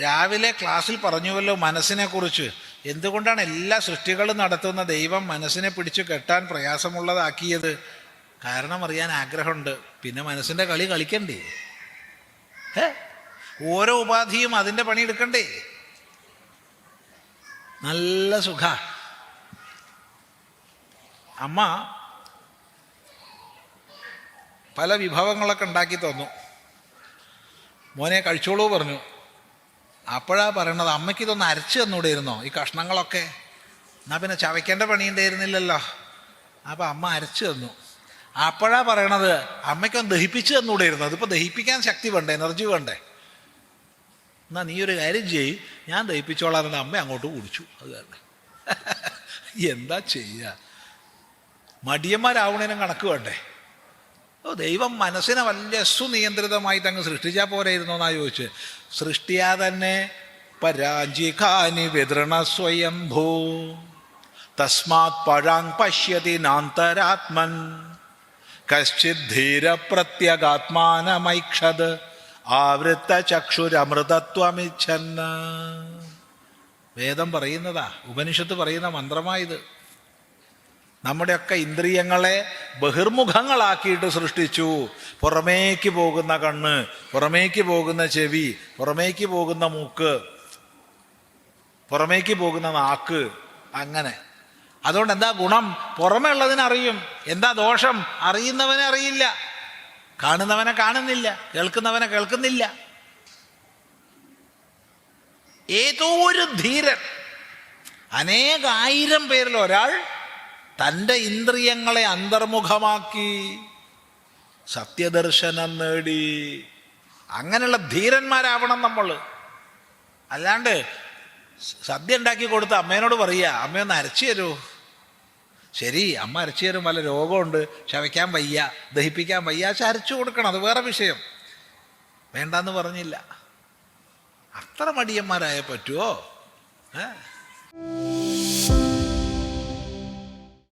രാവിലെ ക്ലാസ്സിൽ പറഞ്ഞുവല്ലോ മനസ്സിനെ കുറിച്ച് എന്തുകൊണ്ടാണ് എല്ലാ സൃഷ്ടികളും നടത്തുന്ന ദൈവം മനസ്സിനെ പിടിച്ചു കെട്ടാൻ പ്രയാസമുള്ളതാക്കിയത്? കാരണം അറിയാൻ ആഗ്രഹമുണ്ട്. പിന്നെ മനസ്സിന്റെ കളി കളിക്കണ്ടേ? ഓരോ ഉപാധിയും അതിന്റെ പണിയെടുക്കണ്ടേ നല്ല സുഖ. അമ്മ പല വിഭവങ്ങളൊക്കെ ഉണ്ടാക്കി തന്നു. മോനെ കഴിച്ചോളൂ പറഞ്ഞു. അപ്പോഴാ പറയണത് അമ്മയ്ക്ക് ഇതൊന്ന് അരച്ചു തന്നൂടെയിരുന്നോ ഈ കഷ്ണങ്ങളൊക്കെ? എന്നാ പിന്നെ ചവയ്ക്കേണ്ട പണിയുണ്ടായിരുന്നില്ലല്ലോ അപ്പം അമ്മ അരച്ചു തന്നു. അപ്പോഴാ പറയണത് അമ്മയ്ക്കൊന്ന് ദഹിപ്പിച്ച് തന്നൂടെയിരുന്നു. അതിപ്പോൾ ദഹിപ്പിക്കാൻ ശക്തി വേണ്ടേ എനർജി വേണ്ടേ? എന്നാ നീ ഒരു കാര്യം ചെയ്യും ഞാൻ ദഹിപ്പിച്ചോളാം എന്ന് അമ്മ അങ്ങോട്ട് കുടിച്ചു. അത് കാരണം. എന്താ ചെയ്യുക മടിയന്മാരാവണേനും കണക്ക് വേണ്ടേ? ഓ ദൈവം മനസ്സിനെ വലിയ സുനിയന്ത്രിതമായി തങ്ങ് സൃഷ്ടിച്ചാൽ പോരായിരുന്നു എന്നാ ചോദിച്ച്. സൃഷ്ടിയാ തന്നെ പരാജിഖാനി വിതൃണ സ്വയംഭൂ. തസ്മാത് പഴാങ് പശ്യതി നാന്തരാത്മൻ. കശ്ചിത് ധീര പ്രത്യഗാത്മാനമൈക്ഷത് ആവൃത്ത ചക്ഷുരമൃതത്വമിച്ഛന്ന്. വേദം പറയുന്നതാ ഉപനിഷത്ത് പറയുന്ന മന്ത്രമായത് നമ്മുടെയൊക്കെ ഇന്ദ്രിയങ്ങളെ ബഹിർമുഖങ്ങളാക്കിയിട്ട് സൃഷ്ടിച്ചു. പുറമേക്ക് പോകുന്ന കണ്ണ് പുറമേക്ക് പോകുന്ന ചെവി പുറമേക്ക് പോകുന്ന മൂക്ക് പുറമേക്ക് പോകുന്ന നാക്ക് അങ്ങനെ. അതുകൊണ്ട് എന്താ ഗുണം? പുറമേ ഉള്ളതിനറിയും എന്താ ദോഷം? അറിയുന്നവനെ അറിയില്ല. കാണുന്നവനെ കാണുന്നില്ല. കേൾക്കുന്നവനെ കേൾക്കുന്നില്ല. ഏതോ ഒരു ധീരൻ അനേകായിരം പേരിൽ ഒരാൾ തന്റെ ഇന്ദ്രിയങ്ങളെ അന്തർമുഖമാക്കി സത്യദർശനം നേടി. അങ്ങനെയുള്ള ധീരന്മാരാവണം നമ്മൾ. അല്ലാണ്ട് സദ്യ ഉണ്ടാക്കി കൊടുത്ത് അമ്മേനോട് പറയുക അമ്മയൊന്ന് അരച്ചു തരൂ. ശരി അമ്മ അരച്ചു തരും വല്ല രോഗമുണ്ട് ശവയ്ക്കാൻ വയ്യ ദഹിപ്പിക്കാൻ വയ്യ പക്ഷെ അരച്ചു കൊടുക്കണം അത് വേറെ വിഷയം. വേണ്ടെന്ന് പറഞ്ഞില്ല. അത്ര മടിയന്മാരായ പറ്റുമോ ഏ?